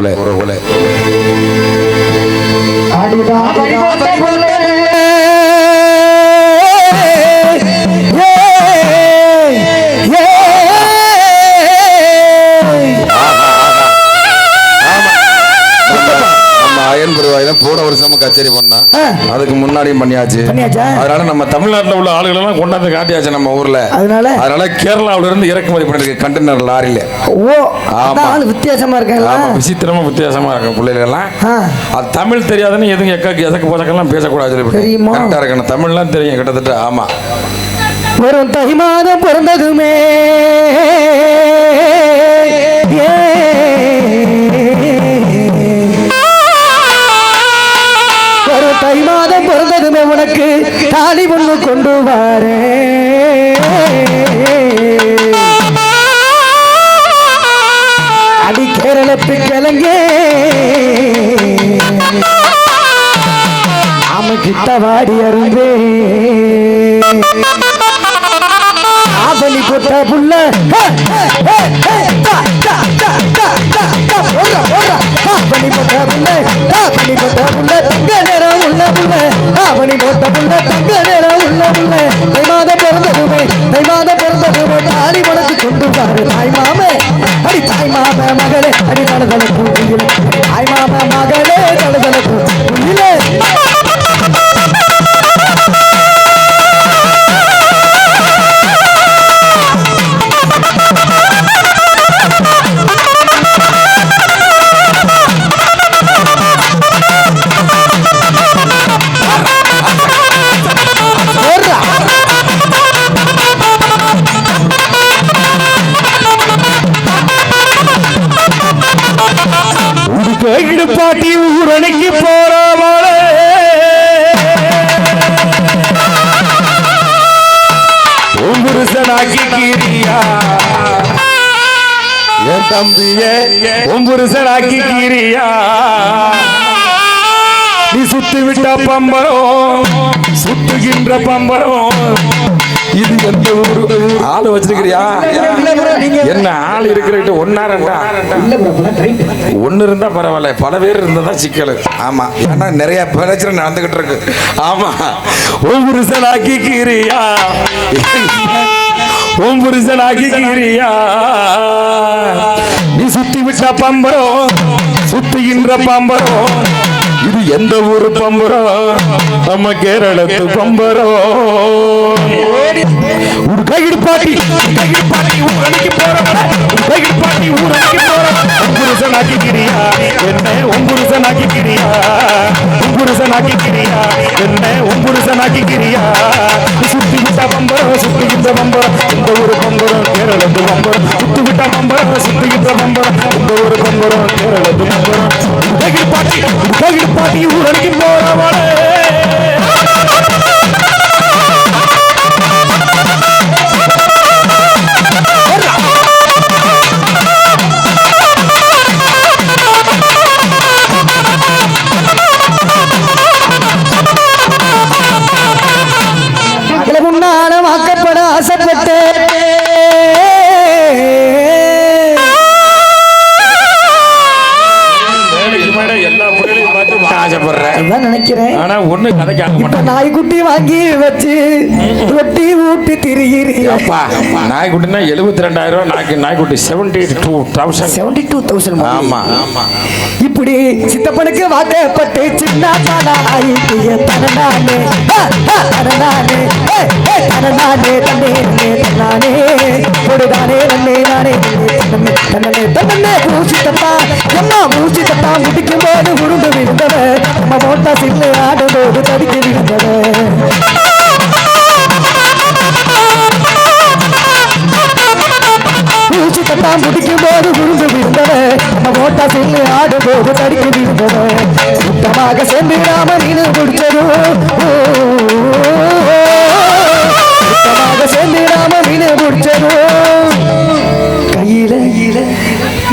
உறவுகளே உறவுகளே பெருவாயில போன வருஷமும் கச்சேரி பண்ணோம் அதுக்கு முன்னாடியும் பண்ணியாச்சு? அதனால நம்ம தமிழ்நாட்டுல உள்ள ஆளுகள் எல்லாம் கொண்டாந்து காட்டியாச்சு நம்ம ஊர்ல. அதனால? அதனால கேரளாவுல இருந்து இறக்குமதி பண்ணிருக்கு கண்டெய்னர் லாரியில. ஓ ஆமா. வித்தியாசமா இருக்கல ஆமா விசித்திரமா வித்தியாசமா இருக்கும் பிள்ளைகள் எல்லாம். அது தமிழ் தெரியாதுன்னு எதுவும் எக்கக்கு எதக்கு போசக்கெல்லாம் பேசக்கூடாது தெரியுமா? கரெக்டா இருக்கணும். தமிழ்லாம் தெரியும் கிட்டத்தட்ட. ஆமா. வரும் தை மாதம் பிறந்ததுமே. தாலி ஒன்று கொண்டு வாரேன். மகளே தம்பியே உன் புருஷனாக்கி கீரியா நீ சுத்தி விட்ட பம்பரம் சுத்துகின்ற பம்பரம். இது எந்த ஊரு? ஆளு வச்சிருக்கிறியா? என்ன ஆள் இருக்கிறகிட்ட ஒன்னா ரெண்டா? ஒன்னு இருந்தா பரவாயில்ல பல பேர் இருந்தா தான் சிக்கல். ஆமா ஏன்னா நிறைய பிரச்சனை நடந்துகிட்டு இருக்கு. ஆமா உன் புருஷனாக்கி கீரியா உன் புருஷனாக்கி கீரியா நீ சுத்தி பம்பரம் சுத்துகின்ற பம்பரம். இது எந்த ஊர் பம்பரம்? நம்ம கேரளத்து பம்பரம். ஒரு கைடு பாட்டி ஒரு பாட்டி ஊரணிக்கு போறவன ஒரு பாட்டி ஊரணிக்கு போறவன புருஷன் ஆக்கிக்கிறியா என்ன உன் புருஷன் ஆக்கிக்கிறியா உன் புருஷன் ஆக்கிக்கிறியா என்ன உன் புருஷன் ஆக்கிக்கிறியா சுத்தி விட்ட பம்பரம் சுத்தி விட்ட பம்பரம் இந்த ஒரு பம்பரம் கேரளத்து பம்பரம் சுத்தி விட்ட பம்பரம் சுத்தி விட்ட பம்பரம் இந்த ஒரு பம்பரம் கேரளத்து பம்பரம் பாட்டி பாட்டி ஊரடிக்கும் போறவாட ஒண்ணு கதைக்காக மாட்டேன். நாய்க்குட்டி வாங்கி வச்சு ரொட்டி ஊட்டி திரிகிறீங்க அப்பா நாய்க்குட்டினா எழுபத்தி ரெண்டாயிரம் ரூபாய் நாய்க்கு நாய்க்குட்டி seventy two thousand seventy two thousand ஆமா ஆமா. இப்படி சித்தப்பனுக்கு வாக்கப்பட்டு சின்ன தானாயிட்டிய தனநானே. தனநானே. தனநானே தன்னே தன்னானே. கொடுதானே நன்னே நானே தன்னே தன்னே தன்னே பூசி தப்பா முடிக்கும் போது உருண்டு விழுந்தவ. நம்ம போட்டா சில்லு ஆடும்போது தடிக்க விழுந்தவ. முடிக்கும் போது உருண்டு விழுந்தவ. நம்ம ஓட்டா செல்லு ஆடும் போது தடிக்க விழுந்தவ. சுத்தமாக சென்றிடாம நீனு முடிச்சதும் சுத்தமாக சென்றிடாம மீனு முடிச்சதும்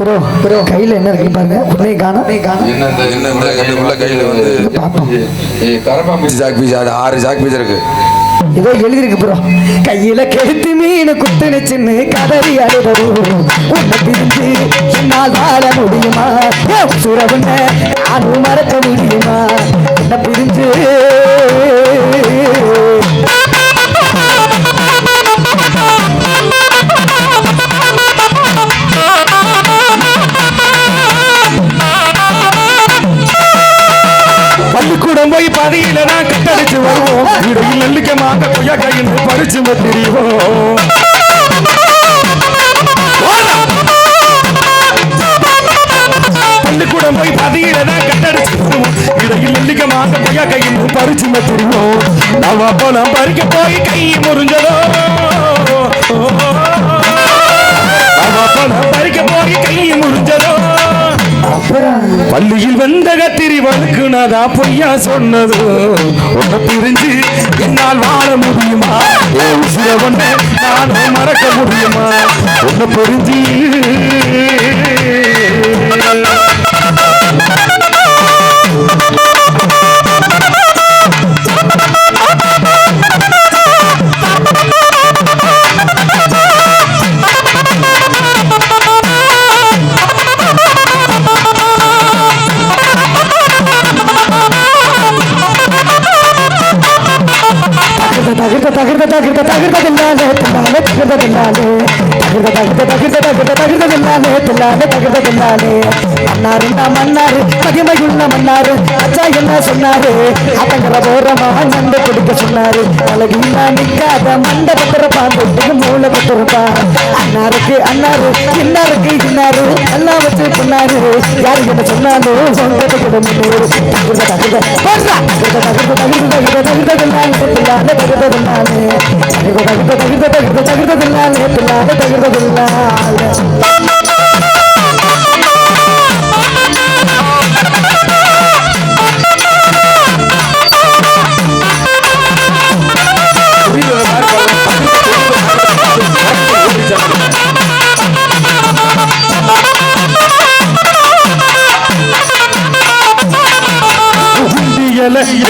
ப்ரோ ப்ரோ கையில என்ன இருக்கு பாருங்க. உடனே காணோம் காணோம் என்ன இந்த என்ன இந்த இந்த உள்ள கையில வந்து பாப்போம். கரப்பாம்பூச்சி சாக் பீஸ். அது ஆறு சாக் பீஸ் இருக்கு. ஏதோ எழுதிருக்கு ப்ரோ கையில கெடுத்து மீன் குத்துன சின்ன கதறி அழுதரும் உன்னை பிரிஞ்சு என்னால் வாழ முடியுமா? சுரவுன்ன நானும் மறக்க முடியுமா? உன்னை பிரிஞ்சு அந்த மாங்க கொய்யா பறிச்சு மத்திரிவோம் பள்ளிக்கூடம் போய் பதியில கட்டடிச்சு இடையில் நெல்லிக்க மாங்க கொய்யா பறிச்சு மத்திரிவோம் நம்ம அப்போ பறிக்க போய் கை முறிஞ்சதோ. நம்ம அப்போ பறிக்க போய் கை முறிஞ்சதோ. பள்ளியில் வந்த கத்தி வழுக்குனதா பொய்யா சொன்னது? உன்னை பிரிஞ்சு என்னால் வாழ முடியுமா? என் உசிர ஒன்றை நானும் மறக்க முடியுமா? உன்னை பிரிஞ்சு தகிர்த்த தகிர்த்த தில்லாலே தில்லாலே தகிர்த்த தில்லாலே தகிர்த்த தகிர்த்த தகிர்த்த தகிர்த்த தகிர்த்த தில்லாலே தில்லாலே தகிர்த்த தில்லாலே மன்னாரு நான் மன்னாரு மகிமையுள்ள மன்னாரு அச்சா என்ன சொன்னாரு அத்தங்கிற போறமா நண்டு பிடிக்க சொன்னாரு அழகின்னா நிக்காத மண்ட பத்திர பாம்பு மூளை பத்திரப்பா அண்ணாருக்கு அண்ணாரு இன்னாருக்கு இன்னாரு எல்லாம் வச்சு பண்ணாரு யாரு என்ன சொன்னாலும் சொந்தத்தை கூட முன்னேறு தில்லாலே தில்லாலே தகிர்த்த தகிர்த்த தகிர்த்த தகிர்த்த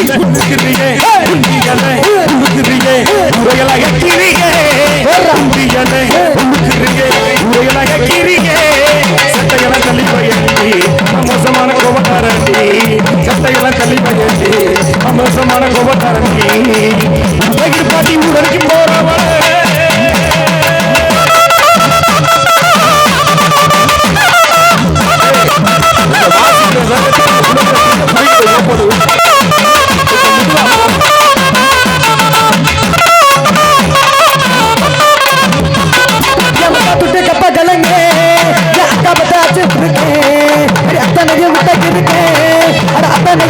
தகிர்த்த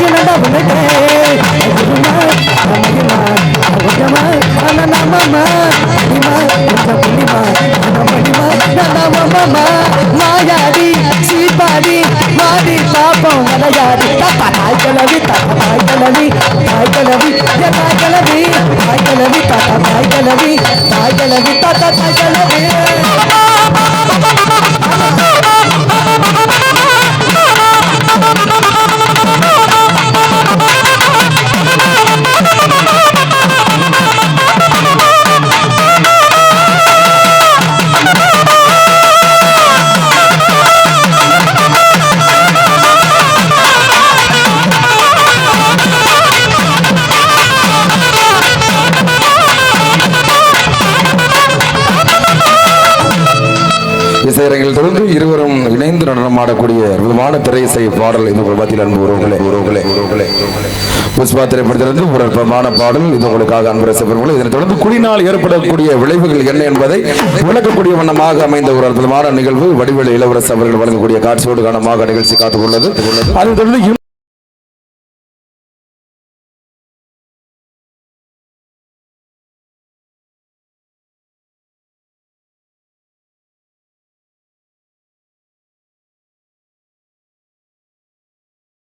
அத்தனையும் இசையரங்கில் தொடர்ந்து இருவரும் இணைந்து நடனமாடக்கூடிய அற்புதமான திரை இசை பாடல் இந்த மத்தியில் அன்பு உறவுகளே உறவுகளே உறவுகளே. புஷ்பா திரைப்படத்திலிருந்து ஒரு அற்புதமான பாடல் இது உங்களுக்காக அன்பு ரசிகர்களே இதனைத் தொடர்ந்து குடினால் ஏற்படக்கூடிய விளைவுகள் என்ன என்பதை விளக்கக்கூடிய வண்ணமாக அமைந்த ஒரு அற்புதமான நிகழ்வு வடிவேலு இளவரசு அவர்கள் வழங்கக்கூடிய காட்சியோடு காரணமாக நிகழ்ச்சி காத்துக்கொள்ளது அதை தொடர்ந்து